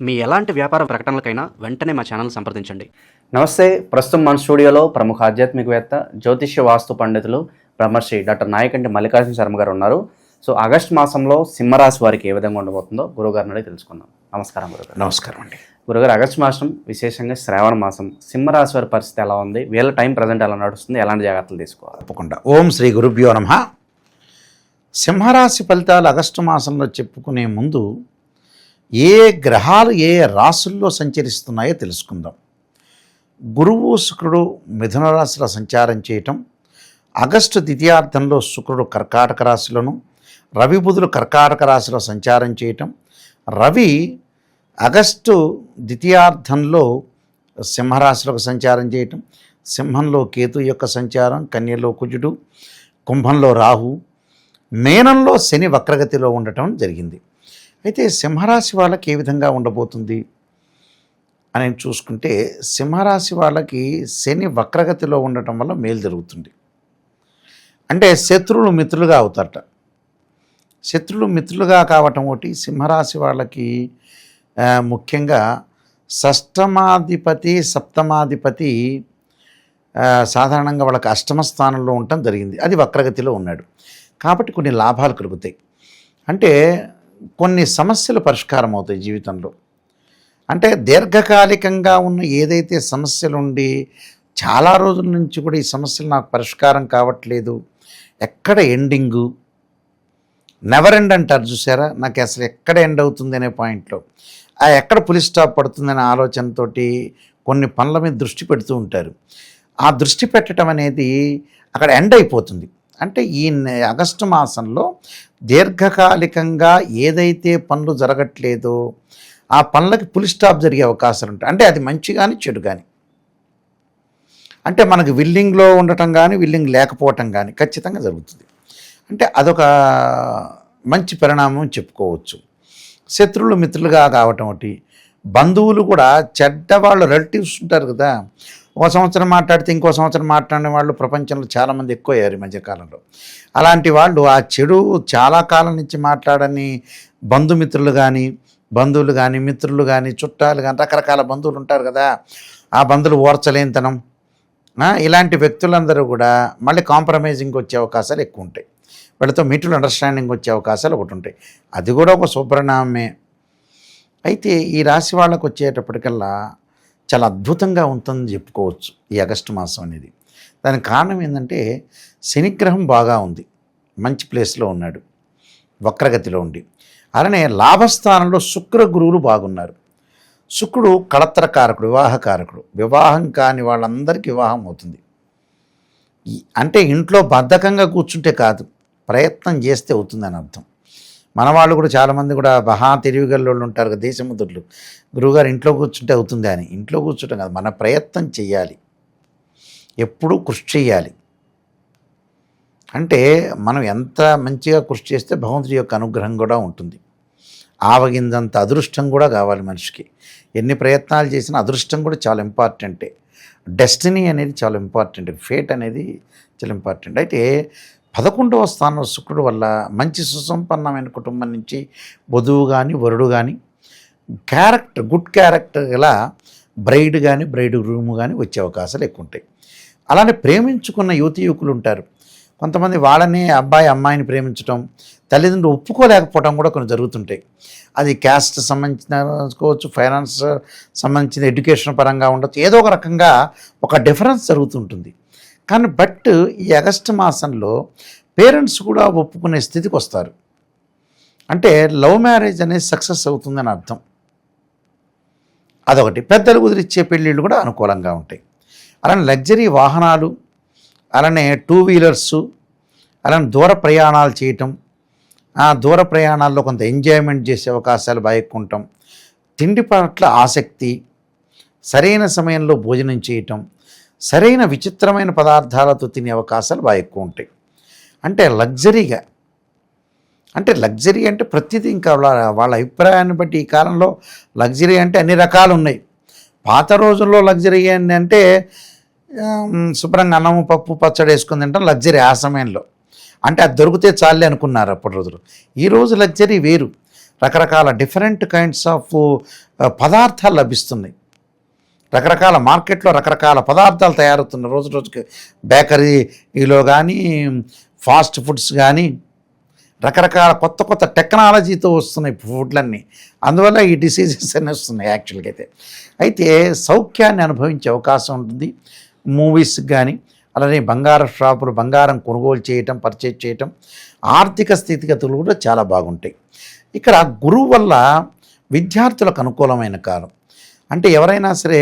మీ ఎలాంటి వ్యాపార ప్రకటనలకైనా వెంటనే మా ఛానల్ సంప్రదించండి. నమస్తే ప్రస్తుతం మన స్టూడియోలో ప్రముఖ ఆధ్యాత్మికవేత్త జ్యోతిష్య వాస్తు పండితులు బ్రహ్మశ్రీ డాక్టర్ నాయకంటి మల్లికార్జున శర్మ గారు ఉన్నారు. సో ఆగస్టు మాసంలో సింహరాశి వారికి ఏ విధంగా ఉండబోతుందో గురుగారిని అడిగి తెలుసుకుందాం. నమస్కారం గురుగారు నమస్కారం అండి. గురుగారు ఆగస్టు మాసం విశేషంగా శ్రావణ మాసం సింహరాశి వారి పరిస్థితి ఎలా ఉంది? వీళ్ళ టైం ప్రజెంట్ ఎలా నడుస్తుంది? ఎలాంటి జాగ్రత్తలు తీసుకోవాలి? తప్పకుండా. ఓం శ్రీ గురుభ్యో నమ. సింహరాశి ఫలితాలు ఆగస్టు మాసంలో చెప్పుకునే ముందు ఏ గ్రహాలు ఏ రాసుల్లో సంచరిస్తున్నాయో తెలుసుకుందాం. గురువు శుక్రుడు మిథున రాశిలో సంచారం చేయటం ఆగస్టు ద్వితీయార్థంలో శుక్రుడు కర్కాటక రాశిలోను రవి బుధులు కర్కాటక రాశిలో సంచారం చేయటం రవి ఆగస్టు ద్వితీయార్థంలో సింహరాశిలోకి సంచారం చేయటం సింహంలో కేతు యొక్క సంచారం కన్యలో కుజుడు కుంభంలో రాహు మేనంలో శని వక్రగతిలో ఉండటం జరిగింది. అయితే సింహరాశి వాళ్ళకి ఏ విధంగా ఉండబోతుంది అని చూసుకుంటే సింహరాశి వాళ్ళకి శని వక్రగతిలో ఉండటం వల్ల మేలు జరుగుతుంది. అంటే శత్రువులు మిత్రులుగా అవుతారట. శత్రులు మిత్రులుగా కావటం ఒకటి సింహరాశి వాళ్ళకి ముఖ్యంగా షష్టమాధిపతి సప్తమాధిపతి సాధారణంగా వాళ్ళకి అష్టమ స్థానంలో ఉండటం జరిగింది. అది వక్రగతిలో ఉన్నాడు. కాబట్టి కొన్ని లాభాలు కలుగుతాయి. అంటే కొన్ని సమస్యలు పరిష్కారం అవుతాయి జీవితంలో. అంటే దీర్ఘకాలికంగా ఉన్న ఏదైతే సమస్యలు ఉండి చాలా రోజుల నుంచి కూడా ఈ సమస్యలు నాకు పరిష్కారం కావట్లేదు ఎక్కడ ఎండింగు? నెవర్ ఎండ్ అంటారు చూసారా? నాకు అసలు ఎక్కడ ఎండ్ అవుతుంది అనే పాయింట్లో ఆ ఎక్కడ పులి స్టాప్ పడుతుందనే ఆలోచనతోటి కొన్ని పనుల మీద దృష్టి పెడుతూ ఉంటారు. ఆ దృష్టి పెట్టడం అనేది అక్కడ ఎండ్ అయిపోతుంది. అంటే ఈ ఆగస్టు మాసంలో దీర్ఘకాలికంగా ఏదైతే పనులు జరగట్లేదో ఆ పనులకి పులి స్టాప్ జరిగే అవకాశాలు ఉంటాయి. అంటే అది మంచి కానీ చెడు కానీ అంటే మనకు విల్లింగ్లో ఉండటం కానీ విల్లింగ్ లేకపోవటం కానీ ఖచ్చితంగా జరుగుతుంది. అంటే అదొక మంచి పరిణామం చెప్పుకోవచ్చు. శత్రువులు మిత్రులుగా కావటం ఒకటి. బంధువులు కూడా చెడ్డవాళ్ళు రిలేటివ్స్ ఉంటారు కదా ఒక సంవత్సరం మాట్లాడితే ఇంకో సంవత్సరం మాట్లాడిన వాళ్ళు ప్రపంచంలో చాలామంది ఎక్కువయ్యారు ఈ మధ్యకాలంలో. అలాంటి వాళ్ళు ఆ చెడు చాలా కాలం నుంచి మాట్లాడని బంధుమిత్రులు కానీ బంధువులు కానీ మిత్రులు కానీ చుట్టాలు కానీ రకరకాల బంధువులు ఉంటారు కదా. ఆ బంధువులు ఓర్చలేనితనం. ఇలాంటి వ్యక్తులందరూ కూడా మళ్ళీ కాంప్రమైజింగ్ వచ్చే అవకాశాలు ఎక్కువ ఉంటాయి. వీళ్ళతో మీటులు అండర్స్టాండింగ్ వచ్చే అవకాశాలు ఒకటి ఉంటాయి. అది కూడా ఒక శుభ్రనామే అయితే ఈ రాశి వాళ్ళకు వచ్చేటప్పటికల్లా చాలా అద్భుతంగా ఉంటుందని చెప్పుకోవచ్చు ఈ ఆగస్టు మాసం అనేది. దానికి కారణం ఏంటంటే శనిగ్రహం బాగా ఉంది. మంచి ప్లేస్లో ఉన్నాడు. వక్రగతిలో ఉండి. అలానే లాభస్థానంలో శుక్ర గురువులు బాగున్నారు. శుక్రుడు కళత్రకారకుడు వివాహకారకుడు. వివాహం కాని వాళ్ళందరికీ వివాహం అవుతుంది. అంటే ఇంట్లో బద్ధకంగా కూర్చుంటే కాదు ప్రయత్నం చేస్తే అవుతుందని అర్థం. మన వాళ్ళు కూడా చాలామంది కూడా మహా తెలివిగల్లోళ్ళు ఉంటారు కదా దేశముద్రులు. గురువుగారు ఇంట్లో కూర్చుంటే అవుతుంది అని. ఇంట్లో కూర్చుంటాం కదా మన ప్రయత్నం చేయాలి ఎప్పుడూ కృషి చేయాలి అంటే మనం ఎంత మంచిగా కృషి చేస్తే భగవంతుడి యొక్క అనుగ్రహం కూడా ఉంటుంది. ఆవగిందంత అదృష్టం కూడా కావాలి మనిషికి. ఎన్ని ప్రయత్నాలు చేసినా అదృష్టం కూడా చాలా ఇంపార్టెంటే. డెస్టినీ అనేది చాలా ఇంపార్టెంట్. ఫేట్ అనేది చాలా ఇంపార్టెంట్. అయితే పదకొండవ స్థానంలో శుక్రుడు వల్ల మంచి సుసంపన్నమైన కుటుంబం నుంచి వధువు కానీ వరుడు కానీ క్యారెక్టర్ గుడ్ క్యారెక్టర్ గల బ్రైడ్ కానీ బ్రైడ్ రూమ్ కానీ వచ్చే అవకాశాలు ఎక్కువ ఉంటాయి అలానే ప్రేమించుకున్న యువతి యువకులు ఉంటారు. కొంతమంది వాళ్ళని అబ్బాయి అమ్మాయిని ప్రేమించడం తల్లిదండ్రులు ఒప్పుకోలేకపోవడం కూడా కొన్ని జరుగుతుంటాయి. అది క్యాస్ట్ సంబంధించుకోవచ్చు ఫైనాన్స్ సంబంధించిన ఎడ్యుకేషన్ పరంగా ఉండొచ్చు ఏదో ఒక రకంగా ఒక డిఫరెన్స్ జరుగుతుంటుంది కానీ బట్ ఈ ఆగస్టు మాసంలో పేరెంట్స్ కూడా ఒప్పుకునే స్థితికి వస్తారు. అంటే లవ్ మ్యారేజ్ అనేది సక్సెస్ అవుతుందని అర్థం. అదొకటి. పెద్దలు కుదిరిచ్చే పెళ్ళిళ్ళు కూడా అనుకూలంగా ఉంటాయి. అలానే లగ్జరీ వాహనాలు అలానే టూ వీలర్సు అలానే దూర ప్రయాణాలు చేయటం ఆ దూర ప్రయాణాల్లో కొంత ఎంజాయ్మెంట్ చేసే అవకాశాలు బాగా ఎక్కువ తిండి పట్ల ఆసక్తి సరైన సమయంలో భోజనం చేయటం సరైన విచిత్రమైన పదార్థాలతో తినే అవకాశాలు బాగా ఎక్కువ ఉంటాయి. అంటే లగ్జరీగా అంటే లగ్జరీ అంటే ప్రతిదీ ఇంకా వాళ్ళ వాళ్ళ అభిప్రాయాన్ని బట్టి ఈ కాలంలో లగ్జరీ అంటే అన్ని రకాలు ఉన్నాయి. పాత రోజుల్లో లగ్జరీ ఏంటంటే అంటే శుభ్రంగా అన్నము పప్పు పచ్చడి వేసుకుని తింటాం లగ్జరీ ఆ సమయంలో. అంటే అది దొరికితే చాలే అనుకున్నారు అప్పటి రోజులు. ఈరోజు లగ్జరీ వేరు. రకరకాల డిఫరెంట్ కైండ్స్ ఆఫ్ పదార్థాలు లభిస్తున్నాయి. రకరకాల మార్కెట్లో రకరకాల పదార్థాలు తయారవుతున్న రోజు రోజుకి బేకరీలో కానీ ఫాస్ట్ ఫుడ్స్ కానీ రకరకాల కొత్త కొత్త టెక్నాలజీతో వస్తున్నాయి ఫుడ్లన్నీ. అందువల్ల ఈ డిసీజెస్ అన్నీ వస్తున్నాయి యాక్చువల్గా అయితే. అయితే సౌఖ్యాన్ని అనుభవించే అవకాశం ఉంటుంది. మూవీస్కి కానీ అలానే బంగారం షాపులు బంగారం కొనుగోలు చేయటం పర్చేజ్ చేయటం ఆర్థిక స్థితిగతులు కూడా చాలా బాగుంటాయి. ఇక్కడ గురువు వల్ల విద్యార్థులకు అనుకూలమైన కాలం అంటే ఎవరైనా సరే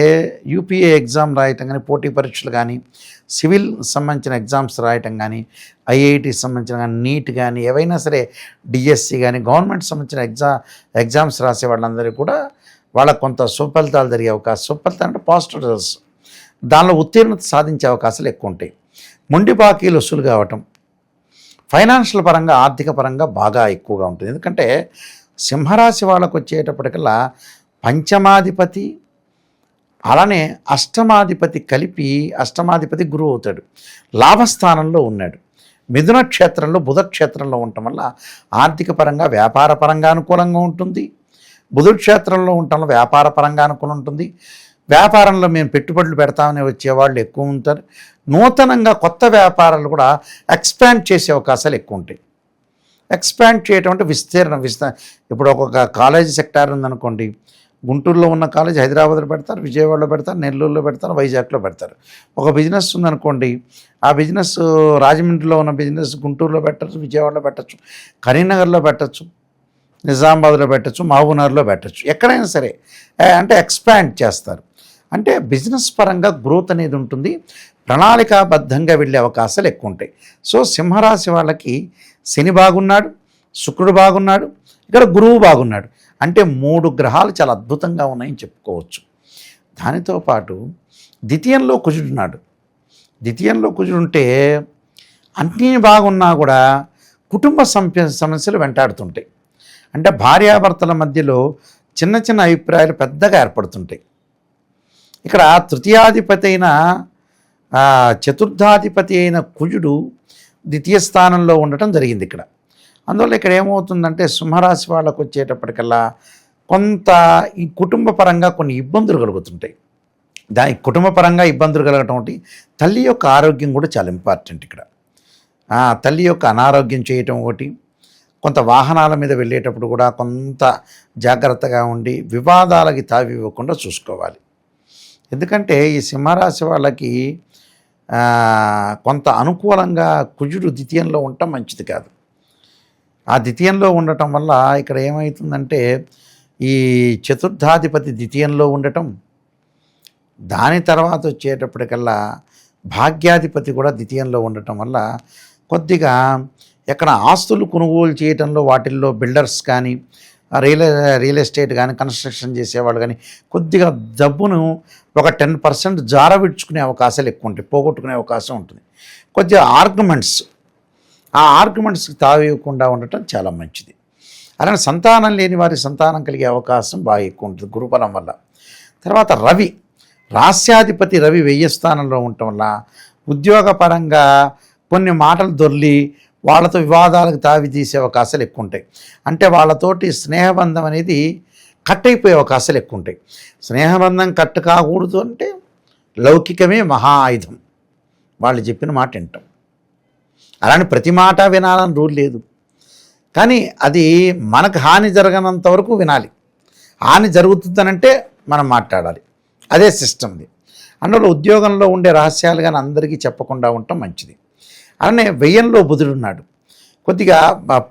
యూపీఏ ఎగ్జామ్ రాయటం కానీ పోటీ పరీక్షలు కానీ సివిల్ సంబంధించిన ఎగ్జామ్స్ రాయటం కానీ ఐఐటి సంబంధించిన కానీ నీట్ కానీ ఏవైనా సరే డిఎస్సి కానీ గవర్నమెంట్ సంబంధించిన ఎగ్జా ఎగ్జామ్స్ రాసే వాళ్ళందరికీ కూడా వాళ్ళకు కొంత సుఫలితాలు జరిగే అవకాశం సుఫలితాలు అంటే పాజిటివ్ రిజల్ట్స్ దానిలో ఉత్తీర్ణత సాధించే అవకాశాలు ఎక్కువ ఉంటాయి. మొండి బాకీలు వసూలు కావటం ఫైనాన్షియల్ పరంగా ఆర్థిక పరంగా బాగా ఎక్కువగా ఉంటుంది. ఎందుకంటే సింహరాశి వాళ్ళకు వచ్చేటప్పటికల్లా పంచమాధిపతి అలానే అష్టమాధిపతి కలిపి అష్టమాధిపతి గురువు అవుతాడు. లాభస్థానంలో ఉన్నాడు. మిథున క్షేత్రంలో బుధ క్షేత్రంలో ఉండటం వల్ల ఆర్థిక పరంగా వ్యాపార పరంగా అనుకూలంగా ఉంటుంది. బుధ క్షేత్రంలో ఉండటం వల్ల వ్యాపార పరంగా అనుకూలం ఉంటుంది. వ్యాపారంలో మేము పెట్టుబడులు పెడతామని వచ్చేవాళ్ళు ఎక్కువ ఉంటారు. నూతనంగా కొత్త వ్యాపారాలు కూడా ఎక్స్పాండ్ చేసే అవకాశాలు ఎక్కువ ఉంటాయి. ఎక్స్పాండ్ చేయటం అంటే విస్తీర్ణం విస్త ఇప్పుడు ఒక్కొక్క కాలేజీ సెక్టార్ ఉందనుకోండి గుంటూరులో ఉన్న కాలేజ్ హైదరాబాద్లో పెడతారు విజయవాడలో పెడతారు నెల్లూరులో పెడతారు వైజాగ్లో పెడతారు. ఒక బిజినెస్ ఉందనుకోండి ఆ బిజినెస్ రాజమండ్రిలో ఉన్న బిజినెస్ గుంటూరులో పెట్టచ్చు విజయవాడలో పెట్టచ్చు కరీంనగర్లో పెట్టచ్చు నిజామాబాద్లో పెట్టచ్చు మహబూబ్నగర్లో పెట్టచ్చు. ఎక్కడైనా సరే అంటే ఎక్స్పాండ్ చేస్తారు. అంటే బిజినెస్ పరంగా గ్రోత్ అనేది ఉంటుంది. ప్రణాళికాబద్ధంగా వెళ్ళే అవకాశాలు ఎక్కువ ఉంటాయి. సో సింహరాశి వాళ్ళకి శని బాగున్నాడు శుక్రుడు బాగున్నాడు ఇక్కడ గురువు బాగున్నాడు. అంటే మూడు గ్రహాలు చాలా అద్భుతంగా ఉన్నాయని చెప్పుకోవచ్చు. దానితో పాటు ద్వితీయంలో కుజుడున్నాడు. ద్వితీయంలో కుజుడుంటే అన్నీ బాగున్నా కూడా కుటుంబ సంప సమస్యలు వెంటాడుతుంటాయి. అంటే భార్యాభర్తల మధ్యలో చిన్న చిన్న అభిప్రాయాలు పెద్దగా ఏర్పడుతుంటాయి. ఇక్కడ తృతీయాధిపతి అయిన చతుర్థాధిపతి అయిన కుజుడు ద్వితీయ స్థానంలో ఉండటం జరిగింది ఇక్కడ. అందువల్ల ఇక్కడ ఏమవుతుందంటే సింహరాశి వాళ్ళకు వచ్చేటప్పటికల్లా కొంత ఈ కుటుంబ పరంగా కొన్ని ఇబ్బందులు కలుగుతుంటాయి. దాని కుటుంబ పరంగా ఇబ్బందులు కలగటం ఒకటి తల్లి యొక్క ఆరోగ్యం కూడా చాలా ఇంపార్టెంట్ ఇక్కడ. తల్లి యొక్క అనారోగ్యం చేయటం ఒకటి కొంత వాహనాల మీద వెళ్ళేటప్పుడు కూడా కొంత జాగ్రత్తగా ఉండి వివాదాలకి తావి ఇవ్వకుండా చూసుకోవాలి. ఎందుకంటే ఈ సింహరాశి వాళ్ళకి కొంత అనుకూలంగా కుజుడు ద్వితీయంలో ఉండటం మంచిది కాదు. ఆ ద్వితీయంలో ఉండటం వల్ల ఇక్కడ ఏమవుతుందంటే ఈ చతుర్థాధిపతి ద్వితీయంలో ఉండటం దాని తర్వాత వచ్చేటప్పటికల్లా భాగ్యాధిపతి కూడా ద్వితీయంలో ఉండటం వల్ల కొద్దిగా ఎక్కడ ఆస్తులు కొనుగోలు చేయటంలో వాటిల్లో బిల్డర్స్ కానీ రియల్ రియల్ ఎస్టేట్ కానీ కన్స్ట్రక్షన్ చేసేవాళ్ళు కానీ కొద్దిగా డబ్బును ఒక టెన్ పర్సెంట్ జారవిడ్చుకునే అవకాశాలు ఎక్కువ ఉంటాయి పోగొట్టుకునే అవకాశం ఉంటుంది. కొద్దిగా ఆర్గ్యుమెంట్స్ ఆ ఆర్గ్యుమెంట్స్కి తావేయకుండా ఉండటం చాలా మంచిది. అలానే సంతానం లేని వారి సంతానం కలిగే అవకాశం బాగా ఎక్కువ ఉంటుంది గురుబలం వల్ల. తర్వాత రవి రాస్యాధిపతి రవి వెయ్యి స్థానంలో ఉండటం వల్ల ఉద్యోగపరంగా కొన్ని మాటలు దొర్లి వాళ్ళతో వివాదాలకు తావి తీసే అవకాశాలు ఎక్కువ ఉంటాయి. అంటే వాళ్ళతోటి స్నేహబంధం అనేది కట్ అయిపోయే అవకాశాలు ఎక్కువ ఉంటాయి. స్నేహబంధం కట్ కాకూడదు అంటే లౌకికమే మహా ఆయుధం. వాళ్ళు చెప్పిన మాట వింటాం. అలానే ప్రతి మాట వినాలని రూల్ లేదు. కానీ అది మనకు హాని జరగనంత వరకు వినాలి. హాని జరుగుతుందనంటే మనం మాట్లాడాలి. అదే సిస్టమ్ది అందులో ఉద్యోగంలో ఉండే రహస్యాలు కానీ అందరికీ చెప్పకుండా ఉండటం మంచిది. అలానే వ్యయంలో బుధుడున్నాడు కొద్దిగా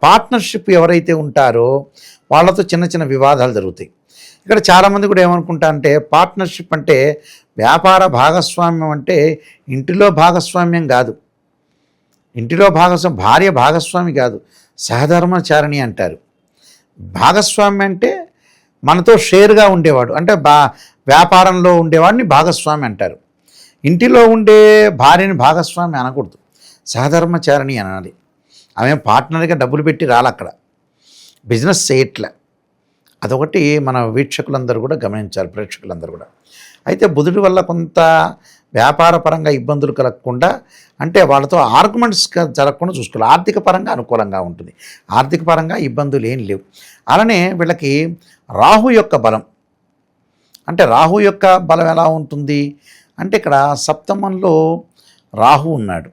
పార్ట్నర్షిప్ ఎవరైతే ఉంటారో వాళ్ళతో చిన్న చిన్న వివాదాలు జరుగుతాయి. ఇక్కడ చాలామంది కూడా ఏమనుకుంటా అంటే పార్ట్నర్షిప్ అంటే వ్యాపార భాగస్వామ్యం అంటే ఇంటిలో భాగస్వామ్యం కాదు. ఇంటిలో భాగస్వామి భార్య భాగస్వామి కాదు సహధర్మచారిణి అంటారు. భాగస్వామి అంటే మనతో షేర్గా ఉండేవాడు అంటే బా వ్యాపారంలో ఉండేవాడిని భాగస్వామి అంటారు. ఇంటిలో ఉండే భార్యని భాగస్వామి అనకూడదు సహధర్మచారిణి అనాలి. ఆమె పార్ట్నర్గా డబ్బులు పెట్టి రాలి అక్కడ. బిజినెస్ చేయట్లే. అదొకటి మన వీక్షకులందరూ కూడా గమనించాలి ప్రేక్షకులందరూ కూడా. అయితే బుధుడి వల్ల కొంత వ్యాపారపరంగా ఇబ్బందులు కలగకుండా అంటే వాళ్ళతో ఆర్గ్యుమెంట్స్ జరగకుండా చూసుకోవాలి. ఆర్థిక పరంగా అనుకూలంగా ఉంటుంది. ఆర్థిక పరంగా ఇబ్బందులు ఏం లేవు. అలానే వీళ్ళకి రాహు యొక్క బలం. అంటే రాహు యొక్క బలం ఎలా ఉంటుంది? అంటే ఇక్కడ సప్తమంలో రాహు ఉన్నాడు.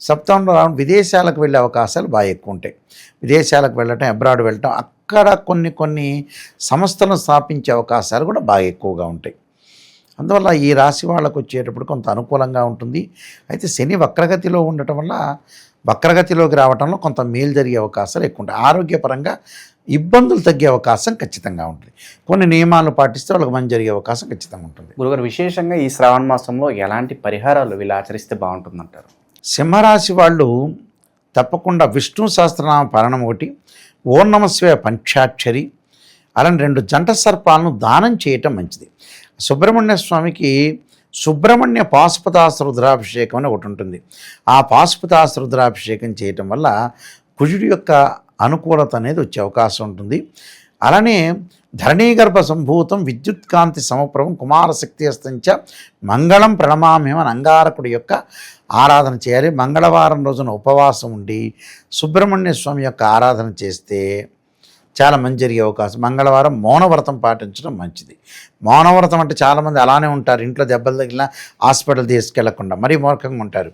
సప్తమంలో రాహు విదేశాలకు వెళ్ళే అవకాశాలు బాగా ఎక్కువ ఉంటాయి. విదేశాలకు వెళ్ళటం అబ్రాడ్ వెళ్ళటం అక్కడ కొన్ని కొన్ని సంస్థలను స్థాపించే అవకాశాలు కూడా బాగా ఎక్కువగా ఉంటాయి. అందువల్ల ఈ రాశి వాళ్ళకు వచ్చేటప్పుడు కొంత అనుకూలంగా ఉంటుంది. అయితే శని వక్రగతిలో ఉండటం వల్ల వక్రగతిలోకి రావడంలో కొంత మేలు జరిగే అవకాశాలు ఎక్కువ ఉంటాయి. ఆరోగ్యపరంగా ఇబ్బందులు తగ్గే అవకాశం ఖచ్చితంగా ఉంటుంది. కొన్ని నియమాలు పాటిస్తే వాళ్ళకి మంచి జరిగే అవకాశం ఖచ్చితంగా ఉంటుంది. గురుగారు విశేషంగా ఈ శ్రావణ మాసంలో ఎలాంటి పరిహారాలు వీళ్ళు ఆచరిస్తే బాగుంటుందంటారు? సింహరాశి వాళ్ళు తప్పకుండా విష్ణు సహస్రనామ పాలనం ఒకటి ఓం నమస్వే పంచాక్షరి అలానే రెండు జంట సర్పాలను దానం చేయటం మంచిది. సుబ్రహ్మణ్య స్వామికి సుబ్రహ్మణ్య పాశుపతాస్త్ర రుద్రాభిషేకం అని ఒకటి ఉంటుంది. ఆ పాశుపతాస్త్ర రుద్రాభిషేకం చేయటం వల్ల కుజుడి యొక్క అనుకూలత అనేది వచ్చే అవకాశం ఉంటుంది. అలానే ధరణీగర్భ సంభూతం విద్యుత్కాంతి సమప్రభం కుమారశక్తి హస్తంచ మంగళం ప్రణమామేమని అంగారకుడి యొక్క ఆరాధన చేయాలి. మంగళవారం రోజున ఉపవాసం ఉండి సుబ్రహ్మణ్య స్వామి యొక్క ఆరాధన చేస్తే చాలా మంచి జరిగే అవకాశం. మంగళవారం మౌనవ్రతం పాటించడం మంచిది. మౌనవ్రతం అంటే చాలామంది అలానే ఉంటారు. ఇంట్లో దెబ్బలు తగిలిన హాస్పిటల్ తీసుకెళ్ళకుండా మరీ మూర్ఖంగా ఉంటారు.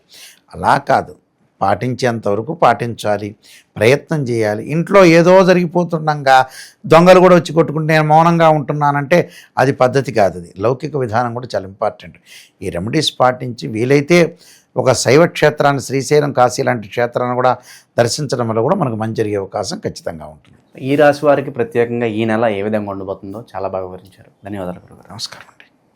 అలా కాదు. పాటించేంతవరకు పాటించాలి. ప్రయత్నం చేయాలి. ఇంట్లో ఏదో జరిగిపోతుండగా దొంగలు కూడా వచ్చి కొట్టుకుంటే నేను మౌనంగా ఉంటున్నానంటే అది పద్ధతి కాదు అది. లౌకిక విధానం కూడా చాలా ఇంపార్టెంట్. ఈ రెమెడీస్ పాటించి వీలైతే ఒక శైవ క్షేత్రాన్ని శ్రీశైలం కాశీ లాంటి క్షేత్రాన్ని కూడా దర్శించడం వల్ల కూడా మనకు మంచి జరిగే అవకాశం ఖచ్చితంగా ఉంటుంది. ఈ రాశి వారికి ప్రత్యేకంగా ఈ నెల ఏ విధంగా ఉండబోతుందో చాలా బాగా వివరించారు. ధన్యవాదాలు నమస్కారం.